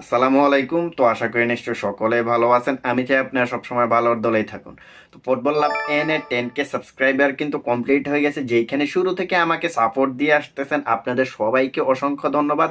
আসসালামু আলাইকুম। তো আশা করি নিশ্চয় সকলে ভালো আছেন। আমি চাই আপনারা সবসময় ভালোর দলেই থাকুন। তো football love N A ten K subscriber কিন্তু কমপ্লিট হয়ে গেছে। যেখানে শুরু থেকে আমাকে সাপোর্ট দিয়ে আসতেছেন, আপনাদের সবাইকে অসংখ্য ধন্যবাদ।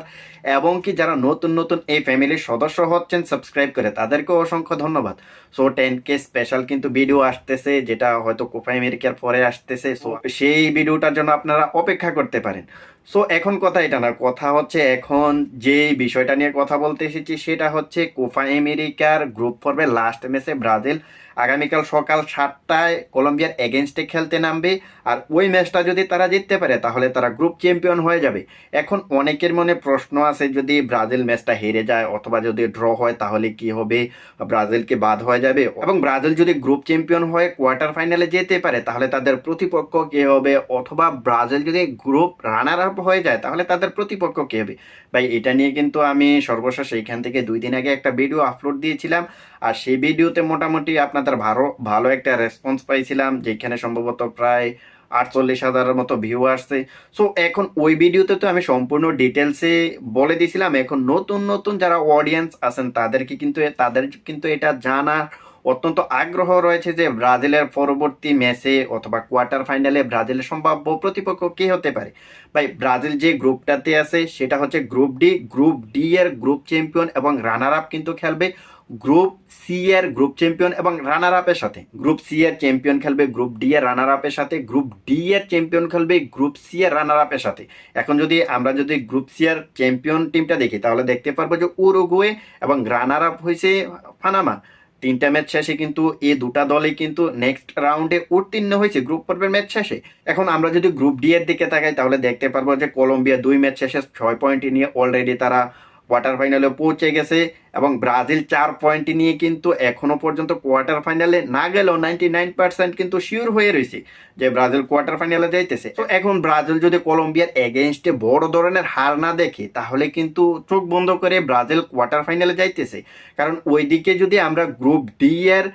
এবং কি যারা নতুন নতুন এই ফ্যামিলির সদস্য হচ্ছেন সাবস্ক্রাইব করে তাদেরকেও অসংখ্য ধন্যবাদ। সো টেন কে স্পেশাল কিন্তু ভিডিও আসতেছে, যেটা হয়তো কোপা আমেরিকার পরে আসতেছে। সো সেই ভিডিওটার জন্য আপনারা অপেক্ষা করতে পারেন। সো এখন কথা এটা না, কথা হচ্ছে এখন যে বিষয়টা নিয়ে কথা বলতে এসেছি সেটা হচ্ছে কোপা আমেরিকার গ্রুপ পর্বে লাস্ট ম্যাচে ব্রাজিল আগামীকাল সকাল সাতটায় কলম্বিয়ার এগেনস্টে খেলতে নামবে। আর ওই ম্যাচটা যদি তারা জিততে পারে, তাহলে তারা গ্রুপ চ্যাম্পিয়ন হয়ে যাবে। এখন অনেকের মনে প্রশ্ন আছে, যদি ব্রাজিল ম্যাচটা হেরে যায় অথবা যদি ড্র হয়, তাহলে কি হবে? ব্রাজিলকে বাদ হয়ে যাবে। এবং ব্রাজিল যদি গ্রুপ চ্যাম্পিয়ন হয়ে কোয়ার্টার ফাইনালে যেতে পারে, তাহলে তাদের প্রতিপক্ষ কে হবে? অথবা ব্রাজিল যদি গ্রুপ রানার আপ হয়ে যায়, তাহলে তাদের প্রতিপক্ষ কে হবে? ভাই, এটা নিয়ে কিন্তু আমি সর্বশেষ এইখান থেকে দুই দিন আগে একটা ভিডিও আপলোড দিয়েছিলাম। আর সেই ভিডিওতে মোটামুটি আপনাদের ভালো ভালো একটা রেসপন্স পাইছিলাম, যেখানে সম্ভবত প্রায় আটচল্লিশ হাজারের মতো ভিউ আসছে। সো এখন ওই ভিডিওতে তো আমি সম্পূর্ণ ডিটেলসে বলে দিয়েছিলাম এখন নতুন নতুন যারা অডিয়েন্স আছেন, তাদেরকে কিন্তু, তাদের কিন্তু এটা জানার অত্যন্ত আগ্রহ রয়েছে যে ব্রাজিলের পরবর্তী ম্যাচে অথবা কোয়ার্টার ফাইনালে ব্রাজিলের সম্ভাব্য প্রতিপক্ষ কে হতে পারে? ভাই, ব্রাজিল যে গ্রুপটাতে আছে, সেটা হচ্ছে গ্রুপ ডি। গ্রুপ ডি এর গ্রুপ চ্যাম্পিয়ন এবং রানার আপ কিন্তু খেলবে গ্রুপ সি এর গ্রুপ চ্যাম্পিয়ন এবং রানার আপের সাথে। গ্রুপ সি এর চ্যাম্পিয়ন খেলবে গ্রুপ ডি এর রানার আপের সাথে, গ্রুপ ডি এর চ্যাম্পিয়ন খেলবে গ্রুপ সি এর রানার আপের সাথে। এখন যদি আমরা যদি গ্রুপ সি এর চ্যাম্পিয়ন টিমটা দেখি, তাহলে দেখতে পারব যে উরুগুয়ে এবং রানার আপ হয়েছে পানামা। তিনটা ম্যাচ শেষে কিন্তু এই দুটা দলই কিন্তু নেক্সট রাউন্ডে উত্তীর্ণ হয়েছে গ্রুপ পর্বের ম্যাচ শেষে। এখন আমরা যদি গ্রুপ ডি এর দিকে তাকাই, তাহলে দেখতে পারব যে কলম্বিয়া দুই ম্যাচ শেষে ছয় পয়েন্ট নিয়ে অলরেডি তারা কোয়ার্টার ফাইনালে পৌঁছে গেছে এবং ব্রাজিল চার পয়েন্ট নিয়ে কিন্তু এখনও পর্যন্ত কোয়ার্টার ফাইনালে না গেলেও নাইনটি নাইন পার্সেন্ট কিন্তু শিওর হয়ে রয়েছে যে ব্রাজিল কোয়ার্টার ফাইনালে যাইতেছে। তো এখন ব্রাজিল যদি কলম্বিয়ার এগেনস্টে বড় ধরনের হার না দেখে, তাহলে কিন্তু চোখ বন্ধ করে ব্রাজিল কোয়ার্টার ফাইনালে যাইতেছে। কারণ ওইদিকে যদি আমরা গ্রুপ ডি এর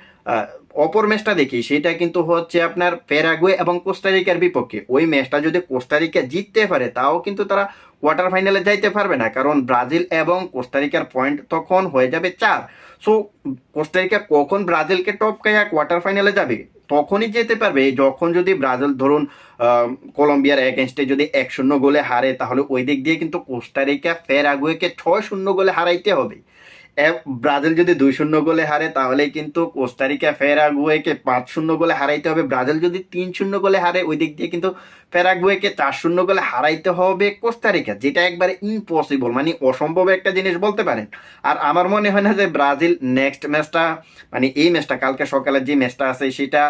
অপর ম্যাচটা দেখি, সেটা কিন্তু হচ্ছে আপনার প্যারাগুয়ে এবং কোস্টারিকার বিপক্ষে। ওই ম্যাচটা যদি কোস্টারিকা জিততে পারে, তাও কিন্তু তারা কোয়ার্টার ফাইনালে যাইতে পারবে না, কারণ ব্রাজিল এবং কোস্টারিকার পয়েন্ট তখন হয়ে যাবে চার। সো কোস্টারিকা কখন ব্রাজিলকে টপ টপকাইয়া কোয়ার্টার ফাইনালে যাবে? তখনই যেতে পারবে। যখন যদি ব্রাজিল ধরুন কলম্বিয়ার এগেনস্টে যদি এক শূন্য গোলে হারে, তাহলে ওই দিক দিয়ে কিন্তু কোস্টারিকা ফের আগুয়েকে ছয় শূন্য গোলে হারাইতে হবে। ব্রাজিল যদি দুই শূন্য গোলে হারে তাহলে কিন্তু কোস্টারিকা ফেরাগুয়েকে পাঁচ শূন্য গোলে হারাইতে হবে। ব্রাজিল যদি তিন শূন্য গোলে হারে, ওই দিক দিয়ে কিন্তু ফেরাগুয়েকে চার শূন্য গোলে হারাইতে হবে কোস্টারিকা, যেটা একবারে ইম্পসিবল মানে অসম্ভব একটা জিনিস বলতে পারেন। আর আমার মনে হয় না যে ব্রাজিল নেক্সট ম্যাচটা মানে এই ম্যাচটা কালকে সকালে যে ম্যাচটা আছে, সেটা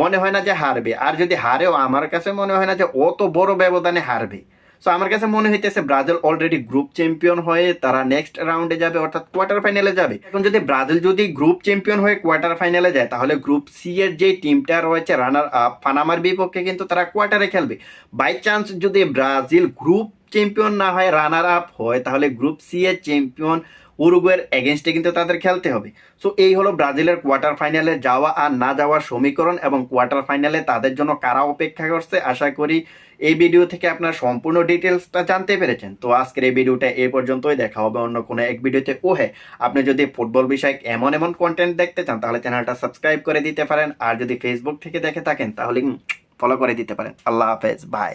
মনে হয় না যে হারবে। আর যদি হারেও, আমার কাছে মনে হয় না যে অত বড় ব্যবধানে হারবে। সো আমার কাছে মনে হইতেছে ব্রাজিল অলরেডি গ্রুপ চ্যাম্পিয়ন হয়ে তারা নেক্সট রাউন্ডে যাবে, অর্থাৎ কোয়ার্টার ফাইনালে যাবে। এখন যদি ব্রাজিল যদি গ্রুপ চ্যাম্পিয়ন হয়ে কোয়ার্টার ফাইনালে যায়, তাহলে গ্রুপ সি এর যে টিমটা রয়েছে রানার আপ পানামার বিপক্ষে কিন্তু তারা কোয়ার্টারে খেলবে। বাই চান্স যদি ব্রাজিল গ্রুপ চ্যাম্পিয়ন না হয় রানার আপ হয়, তাহলে গ্রুপ সি এর চ্যাম্পিয়ন উরুগুয়ের এগেনস্টে কিন্তু তাদের খেলতে হবে। সো এই হলো ব্রাজিলের কোয়ার্টার ফাইনালে যাওয়া আর না যাওয়ার সমীকরণ এবং কোয়ার্টার ফাইনালে তাদের জন্য কারা অপেক্ষা করছে, আশা করি এই ভিডিও থেকে আপনার সম্পূর্ণ ডিটেলসটা জানতে পেরেছেন। তো, আজকের এই ভিডিওটা এই পর্যন্তই, দেখা হবে অন্য কোনো এক ভিডিওতে ও হ্যাঁ আপনি যদি ফুটবল বিষয়ক এমন এমন কন্টেন্ট দেখতে চান, তাহলে চ্যানেলটা সাবস্ক্রাইব করে দিতে পারেন। আর যদি ফেসবুক থেকে দেখে থাকেন, তাহলে ফলো করে দিতে পারেন। আল্লাহ হাফেজ বাই